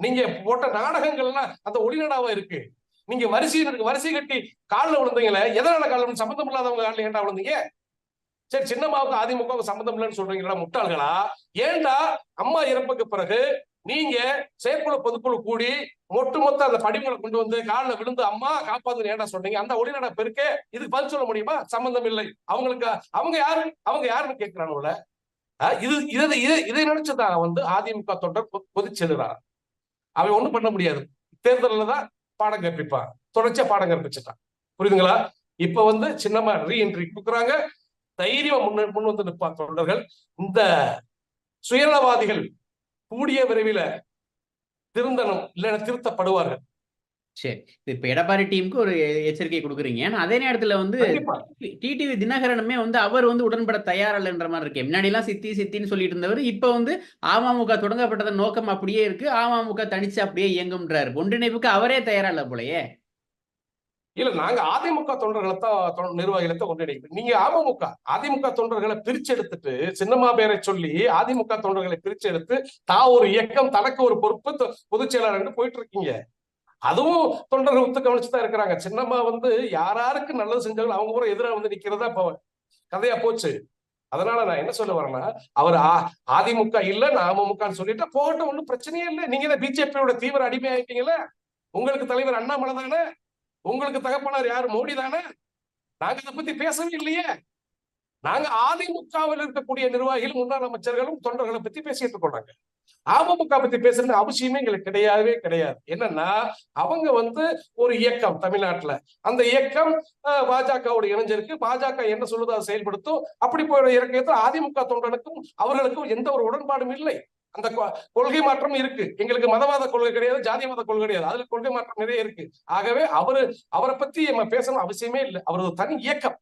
நீங்க போட்ட நாடகங்கள்லாம் அந்த ஒளிநடாவா இருக்கு. நீங்க இருக்கு வரிசை கட்டி காலில் விழுந்தீங்களே எதனால காலில் சம்பந்தம் இல்லாதவங்க காலில் ஏன்டா விழுந்தீங்க? சரி சின்னம்மாவுக்கு அதிமுகவுக்கு சம்பந்தம் இல்லைன்னு சொல்றீங்களா முட்டாள்களா? ஏன்டா அம்மா இறப்புக்கு பிறகு நீங்க செயற்குழு பொதுக்குழு கூடி ஒட்டுமொத்த அந்த படிமலை கொண்டு வந்து காலில் விழுந்து அம்மா காப்பாத்து ஏடா சொன்னீங்க அந்த ஒளிநட பெருக்கே இதுக்கு பதில் சொல்ல முடியுமா? சம்பந்தம் இல்லை. அவங்களுக்கு அவங்க யாரு அவங்க யாருன்னு கேட்கிறானுல இது இதை இதை இதை நினைச்சுதான் வந்து அதிமுக தொண்டர் பொ- அவன் ஒண்ணும் பண்ண முடியாது. தேர்தலில் தான் பாடம் கற்பிப்பான். தொடர்ச்சியா பாடம் கற்பிச்சுட்டான். புரியுதுங்களா? இப்ப வந்து சின்னமா ரீஎன்ட்ரி கொடுக்குறாங்க. தைரியமா முன் முன் வந்து நிற்பான் தொண்டர்கள். இந்த சுயநலவாதிகள் கூடிய விரைவில திருந்தணும் இல்லைன்னா திருத்தப்படுவார்கள். சரி. இப்ப எடப்பாடி டீமுக்கு ஒரு எச்சரிக்கை கொடுக்குறீங்க. ஆனா அதே நேரத்துல வந்து டிடிவி தினகரனுமே வந்து அவர் வந்து உடன்பட தயாரில்லைன்ற மாதிரி இருக்கு. முன்னாடி எல்லாம் சித்தி சித்தின்னு சொல்லிட்டு இருந்தவர் இப்ப வந்து அமமுக தொடங்கப்பட்டதன் நோக்கம் அப்படியே இருக்கு. அமமுக தனிச்சு அப்படியே இயங்கும்ன்றாரு. ஒன்றிணைப்புக்கு அவரே தயாரா இல்ல போலயே. இல்ல நாங்க அதிமுக தொண்டர்களை தான் நிர்வாகிகளை தான் ஒன்றிணைக்கிறோம் நீங்க அமமுக அதிமுக தொண்டர்களை பிரிச்செடுத்துட்டு சின்னம்மா பேரை சொல்லி அதிமுக தொண்டர்களை பிரிச்செடுத்து தான் ஒரு இயக்கம் தனக்கு ஒரு பொறுப்பு பொதுச் செயலாளர் போயிட்டு இருக்கீங்க அதுவும் தொண்டர்கள் ஒத்து கவனிச்சுதான் இருக்கிறாங்க. சின்னம்மா வந்து யாராருக்கு நல்லது செஞ்சாலும் அவங்க கூட எதிராக வந்து நிக்கிறதா இப்போ கதையா போச்சு. அதனால நான் என்ன சொல்ல வரேன்னா அவர் அதிமுக இல்ல நான் அமமுகன்னு சொல்லிட்டு போகட்டும் ஒன்றும் பிரச்சனையே இல்லை. நீங்க தான் பிஜேபியோட தீவிர அடிமை ஆயிட்டீங்கல்ல உங்களுக்கு தலைவர் அண்ணாமலை தானே? உங்களுக்கு தகப்பனார் யார்? மோடி தானே? நாங்க அதை பத்தி பேசவே இல்லையே. நாங்க அதிமுகவில் இருக்கக்கூடிய நிர்வாகிகள் முன்னாள் அமைச்சர்களும் தொண்டர்களை பத்தி பேசிட்டு இருக்கோம் அமமுக பத்தி பேசுறது அவசியமே எங்களுக்கு கிடையவே கிடையாது. என்னன்னா அவங்க வந்து ஒரு இயக்கம் தமிழ்நாட்டுல. அந்த இயக்கம் அஹ், பாஜகவோட இணைஞ்சிருக்கு. பாஜக என்ன சொல்லுதோ அதை செயல்படுத்தும். அப்படி போய் இறக்கத்துல அதிமுக தொண்டனுக்கும் அவர்களுக்கும் எந்த ஒரு உடன்பாடும் இல்லை. அந்த கொள்கை மாற்றம் இருக்கு. எங்களுக்கு மதவாத கொள்கை கிடையாது ஜாதியவாத கொள்கை கிடையாது. அதுல கொள்கை மாற்றம் நிறைய இருக்கு. ஆகவே அவரு அவரை பத்தி நம்ம பேசணும் அவசியமே இல்லை. அவர் ஒரு தனி இயக்கம்.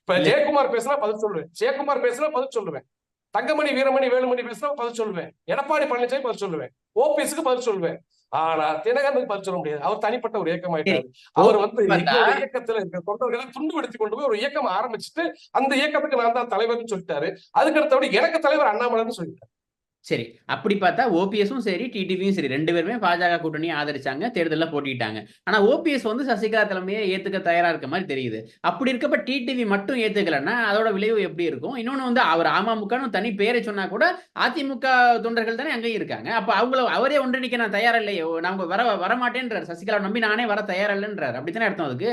இப்ப. ஜெயக்குமார் பேசினா பதில் சொல்லுவேன். ஜெயக்குமார் பேசினா பதில் சொல்லுவேன். தங்கமணி வீரமணி வேலுமணி பேசினா பதில் சொல்லுவேன். எடப்பாடி பழனிசாமி பதில் சொல்லுவேன். ஓபிஎஸ்க்கு பதில் சொல்லுவேன். ஆனா தினகரனுக்கு பதில் சொல்ல முடியாது. அவர் தனிப்பட்ட ஒரு இயக்கம் ஆயிட்டாரு. அவர் வந்து இயக்கத்துல இருக்கிற தொண்டர்களை துண்டுபடுத்தி கொண்டு போய் ஒரு இயக்கம் ஆரம்பிச்சுட்டு அந்த இயக்கத்துக்கு நான் தான் தலைவர்னு சொல்லிட்டாரு. அதுக்கு அடுத்தபடி எனக்கு தலைவர் அண்ணாமலைன்னு சொல்லிட்டாரு. சரி அப்படி பார்த்தா ஓபிஎஸும் சரி டிடிவியும் சரி. ரெண்டு பேருமே பாஜக கூட்டணியை ஆதரிச்சாங்க தேர்தலில் போட்டிட்டாங்க ஆனா ஓபிஎஸ் வந்து சசிகலா தலைமையை ஏத்துக்க தயாரா இருக்க மாதிரி தெரியுது. அப்படி இருக்கப்ப டிடிவி மட்டும் ஏத்துக்கலன்னா அதோட விளைவு எப்படி இருக்கும்? இன்னொன்னு வந்து அவர் அமமுகன்னு தனி பேரை சொன்னா கூட அதிமுக தொண்டர்கள் தானே அங்கேயும் இருக்காங்க. அப்ப அவங்கள அவரே ஒன்றிணைக்க நான் தயாரா இல்லையே? நாங்க வர வரமாட்டேன்றார். சசிகலா நம்பி நானே வர தயாரா இல்லைன்றார். அப்படித்தானே அர்த்தம் அதுக்கு?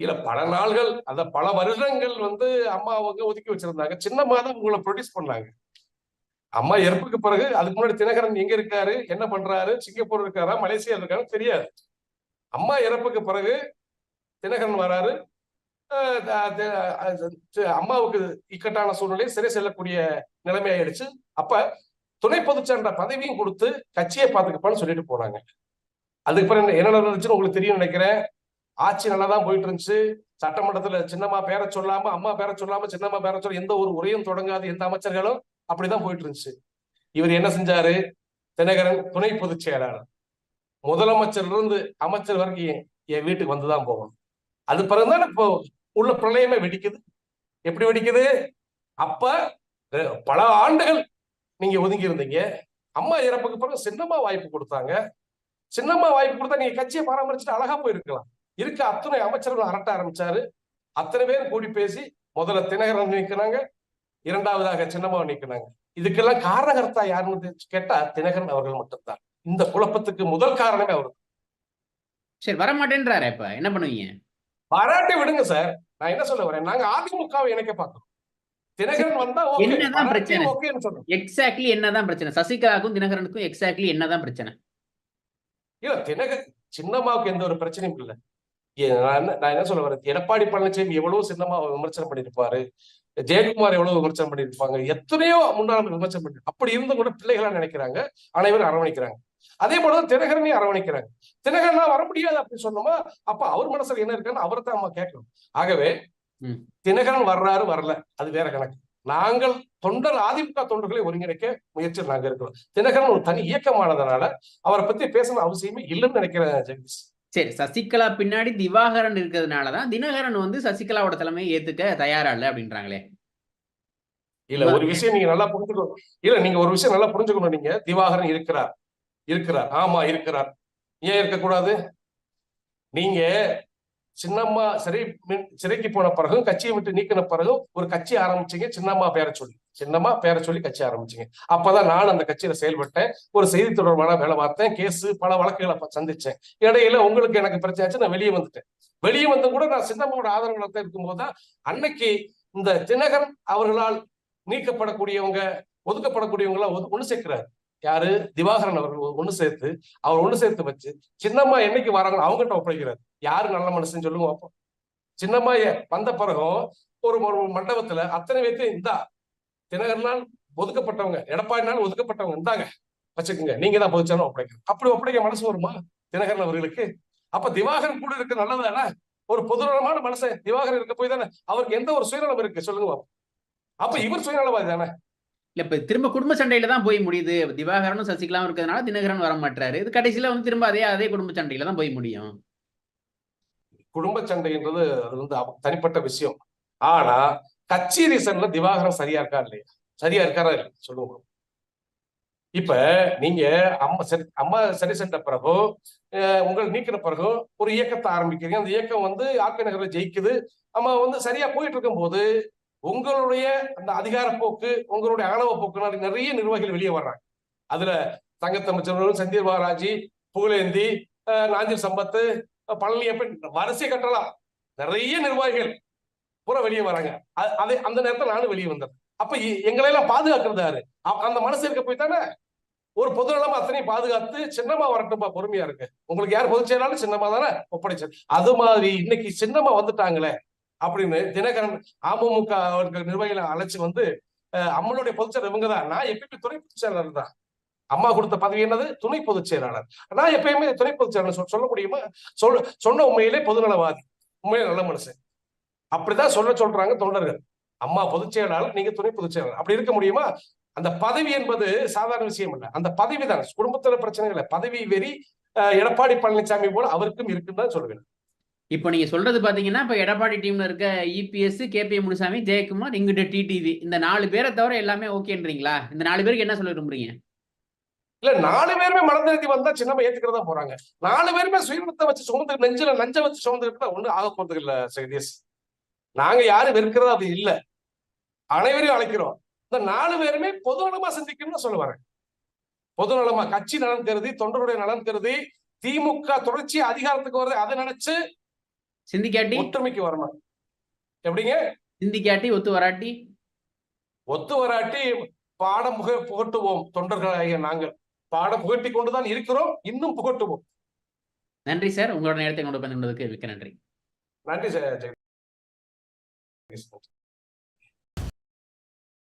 இல்ல பல நாள்கள் அந்த பல வருடங்கள் வந்து அம்மா அவங்க ஒதுக்கி வச்சிருந்தாங்க. சின்னம்மா தான் உங்களை ப்ரொடியூஸ் பண்ணாங்க. அம்மா இறப்புக்கு பிறகு அதுக்கு முன்னாடி தினகரன் எங்க இருக்காரு? என்ன பண்றாரு? சிங்கப்பூர் இருக்காரா? மலேசியா இருக்காரு? தெரியாது. அம்மா இறப்புக்கு பிறகு தினகரன் வராரு. அம்மாவுக்கு இக்கட்டான சூழ்நிலை சிறை செல்லக்கூடிய நிலைமை ஆயிடுச்சு அப்ப துணை பொதுச்செயலாளர் பதவியும் கொடுத்து கட்சியை பார்த்துக்கப்பான்னு சொல்லிட்டு போனாங்க அதுக்கு பிறகு என்ன- நடந்துச்சுன்னு உங்களுக்கு தெரியும் நினைக்கிறேன். ஆட்சி நல்லா தான் போயிட்டு இருந்துச்சு சட்டமன்றத்துல சின்னம்மா பேரை சொல்லாம அம்மா பேரை சொல்லாம சின்னம்மா பேரை சொல்ல எந்த ஒரு உரையும் தொடங்காது எந்த அமைச்சர்களும். அப்படிதான் போயிட்டு இருந்துச்சு இவர் என்ன செஞ்சாரு? தினகரன் துணை பொதுச் செயலாளர். முதலமைச்சர்ல இருந்து அமைச்சர் வரைக்கும் என் வீட்டுக்கு வந்துதான் போகணும். அது பிறகுதான் இப்போ உள்ள பிரளயமே வெடிக்குது. எப்படி வெடிக்குது? அப்ப பல ஆண்டுகள் நீங்க ஒதுங்கி இருந்தீங்க. அம்மா இறப்புக்கு பிறகு சின்னம்மா வாய்ப்பு கொடுத்தாங்க. சின்னம்மா வாய்ப்பு கொடுத்தா நீங்க கட்சியை பராமரிச்சுட்டு அழகா போயிருக்கலாம். இருக்க அத்தனை அமைச்சர்கள் அரட்ட ஆரம்பிச்சாரு. அத்தனை பேர் கூடி பேசி முதல்ல தினகரன் நிற்கிறாங்க இரண்டாவதாக சின்னம்மாவை நீக்கினாங்க. இதுக்கெல்லாம் காரணகர்த்தா யாருன்னு கேட்டா தினகரன் அவர்கள் மட்டும்தான். இந்த குழப்பத்துக்கு முதல் காரணமே அவர் சரி வரமாட்டேன்றாரு இப்ப. என்ன பண்ணுவீங்க? பாராட்டி விடுங்க சார். நான் என்ன சொல்ல வரேன்? நாங்க அதிமுகவை இணைக்க பார்க்கிறோம். தினகரன் வந்தா என்னதான் பிரச்சனை? எக்ஸாக்ட்லி என்னதான் பிரச்சனை? சசிகலாவுக்கும் தினகரனுக்கும் எக்ஸாக்ட்லி என்னதான் பிரச்சனை? இல்ல தினகர் சின்னம்மாவுக்கு எந்த ஒரு பிரச்சனையும் இல்லை. நான் என்ன சொல்ல வரேன்? எடப்பாடி பழனிசாமி எவ்வளவு சின்னமா விமர்சனம் பண்ணியிருப்பாரு. ஜெயக்குமார் எவ்வளவு விமர்சனம் பண்ணியிருப்பாங்க? எத்தனையோ முன்னாள் விமர்சனம் பண்ணி அப்படி இருந்தும் கூட பிள்ளைகளா நினைக்கிறாங்க. அனைவரும் அரவணைக்கிறாங்க. அதே போலதான் தினகரனையும் அரவணைக்கிறாங்க. தினகரனா வர முடியாது அப்படின்னு சொன்னோமா அப்ப அவர் மனசுல என்ன இருக்குன்னு அவரை தான் நம்ம கேட்கணும். ஆகவே. தினகரன் வர்றாரு வரல. அது வேற கணக்கு. நாங்கள் தொண்டர் அதிமுக தொண்டர்களை ஒருங்கிணைக்க முயற்சி நாங்க இருக்கிறோம் தினகரன் ஒரு தனி இயக்கமானதுனால அவரை பத்தி பேசணும் அவசியமே இல்லைன்னு நினைக்கிறேன் ஜெகதீஷ். சரி சசிகலா பின்னாடி திவாகரன் இருக்கிறதுனாலதான் தினகரன் வந்து சசிகலாவோட தலைமையை ஏத்துக்க தயாரா இல்ல அப்படின்றாங்களே. இல்ல ஒரு விஷயம் நீங்க நல்லா புரிஞ்சுக்கணும் இல்ல நீங்க ஒரு விஷயம் நல்லா புரிஞ்சுக்கணும் நீங்க. திவாகரன் இருக்கிறார். இருக்கிறார். ஆமா இருக்கிறார். ஏன் இருக்கக்கூடாது? நீங்க சின்னம்மா சிறை சிறைக்கு போன பிறகும் கட்சியை விட்டு நீக்கின பிறகும் ஒரு கட்சி ஆரம்பிச்சீங்க சின்னம்மா பேரை சொல்லி. சின்னம்மா பேரை சொல்லி கட்சி ஆரம்பிச்சீங்க. அப்பதான் நான் அந்த கட்சியில செயல்பட்டேன். ஒரு செய்தி தொடர்பான வேலை பார்த்தேன். கேஸ் பல வழக்குகளை சந்திச்சேன். இடையில உங்களுக்கு எனக்கு பிரச்சனை ஆச்சு நான் வெளியே வந்துட்டேன். வெளியே வந்து கூட நான் சின்னம்மாவோட ஆதரவுல இருக்கும்போது தான் அன்னைக்கு இந்த தினகரன் அவர்களால் நீக்கப்படக்கூடியவங்க ஒதுக்கப்படக்கூடியவங்க எல்லாம் ஒண்ணு சேர்க்கிறாரு. யாரு? திவாகரன் அவர்கள் ஒண்ணு சேர்த்து அவர் ஒண்ணு சேர்த்து வச்சு சின்னம்மா என்னைக்கு வராங்களோ அவங்ககிட்ட ஒப்படைக்கிறார். யாரு நல்ல மனுஷன் சொல்லுங்க பார்ப்போம் சின்னம்மா வந்த பிறகும் ஒரு ஒரு மண்டபத்துல அத்தனை பேர்த்தையும் இந்தா தினகரனால் ஒதுக்கப்பட்டவங்க எடப்பாடினால் ஒதுக்கப்பட்டவங்க இந்தாங்க வச்சுக்கோங்க. நீங்க தான் பொதுச்சாலும் ஒப்படைக்கணும் அப்படி ஒப்படைக்க மனசு வருமா? தினகரன் அவர்களுக்கு. அப்ப திவாகரன் கூட இருக்க நல்லதானே ஒரு பொதுநலமான மனுஷன் திவாகரன் இருக்க போய் தானே? அவருக்கு எந்த ஒரு சுயநலம் இருக்கு? சொல்லுங்க. அப்ப இவர் சுயநலவாதி தானே? இல்ல இப்ப திரும்ப குடும்ப சண்டையில தான் போய் முடியுது. திவாகரனும் சசிகலாவும் இருக்கிறதுனால தினகரன் வர மாட்டாரு இது கடைசியில வந்து திரும்ப அதே அதே குடும்ப சண்டையில தான் போய் முடியும். குடும்ப சண்டைன்றது அது வந்து தனிப்பட்ட விஷயம். ஆனா கட்சி ரீசன்ல திவாகரன் சரியா இருக்கா இல்லையா? சரியா இருக்காரா இல்லையா? சொல்லுவோம். இப்ப நீங்க அம்மா சரி அம்மா சரி சென்ற பிறகு உங்களை நீக்கிற பிறகு ஒரு இயக்கத்தை ஆரம்பிக்கிறீங்க. அந்த இயக்கம் வந்து ஆக்க நகரில் ஜெயிக்குது. நம்ம வந்து சரியா போயிட்டு இருக்கும்போது உங்களுடைய அந்த அதிகார போக்கு உங்களுடைய ஆணவ போக்குனால நிறைய நிர்வாகிகள் வெளியே வர்றாங்க. அதுல தங்கத்தமிச்சர்கள் செந்தில் பாலாஜி புகழேந்தி நாஞ்சில் சம்பத்து அஹ், பழனியப்பன் வரிசை கட்டலாம். நிறைய நிர்வாகிகள் பூரா வெளியே வராங்க. அதை அதே அந்த நேரத்தில் நானும் வெளியே வந்தேன். அப்ப எங்களையெல்லாம் எங்களை எல்லாம் பாதுகாக்கிறது யாரு? அந்த மனசு இருக்க போய் தானே? ஒரு பொது நலமா அத்தனையும் பாதுகாத்து சின்னமா வரட்டும்பா பொறுமையா இருக்கு. உங்களுக்கு யார் பொதுச் செயலாளர்? சின்னமா தானே? ஒப்படைச்சு. அது மாதிரி இன்னைக்கு சின்னமா வந்துட்டாங்களே அப்படின்னு தினகரன் அமமுக அவர்கள் நிர்வாகிகளை அழைச்சு வந்து அம்மளுடைய பொதுச் செயலர் இவங்க தான் நான் எப்பயுமே துணை பொதுச் செயலாளர் தான். அம்மா கொடுத்த பதவி என்னது? துணை பொதுச் செயலாளர். நான் எப்பயுமே துணை பொதுச் செயலாளர் சொல்ல முடியுமா? சொல் சொன்ன உண்மையிலே பொதுநலவாதி உண்மையிலே நல்ல மனுஷன். அப்படிதான் சொல்ல சொல்றாங்க தொண்டர்கள். அம்மா பொதுச் செயலாளர் நீங்க துணை பொதுச் செயலாளர் அப்படி இருக்க முடியுமா? அந்த பதவி என்பது சாதாரண விஷயம் இல்ல. அந்த பதவி தான் குடும்பத்துல பிரச்சனை இல்லை. பதவி வெறி எடப்பாடி பழனிசாமி போல அவருக்கும் இருக்குன்னு தான் சொல்லுவேன். இப்போ நீங்க சொல்றது பாத்தீங்கன்னா இப்ப எடப்பாடி டீம்ல இருக்க இபிஎஸ் கேபி முனுசாமி ஜெயக்குமார் இங்கிட்ட டிடிவி இந்த நாலு பேரை தவிர எல்லாமே ஓகேன்றீங்களா? இந்த நாலு பேருக்கு என்ன சொல்ல விரும்புறீங்க? இல்ல நாலு பேருமே மனதிருத்தி வந்தா சின்னமா ஏத்துக்கிறதா போறாங்க. நாலு பேருமே சுயநலத்தை வச்சு சுமந்து நெஞ்சில நஞ்ச வச்சு சுமந்துக்கிட்டு ஒண்ணு ஆக போறது இல்ல சகதீஷ் நாங்க யாரும் வெறுக்கிறதா அது இல்ல. அனைவரையும் அழைக்கிறோம். இந்த நாலு பேருமே பொதுநலமா சிந்திக்கணும்னு சொல்ல வரேன். பொதுநலமா கட்சி நலன் கருதி தொண்டருடைய நலன் கருதி திமுக தொடர்ச்சி அதிகாரத்துக்கு வருது. அதை நினைச்சு சிந்திக்காட்டி. ஒற்றுமைக்கு வரணும். எப்படிங்க? சிந்திக்காட்டி ஒத்து வராட்டி. ஒத்து வராட்டி பாடம் புக புகட்டுவோம். தொண்டர்களாகிய நாங்கள். பாடம் புகட்டி கொண்டுதான் இருக்கிறோம். இன்னும் புகட்டுவோம். நன்றி சார். உங்களோட நேரத்தை கொண்டு வந்து மிக்க நன்றி. நன்றி ஜெய- ஜெகதீஷ்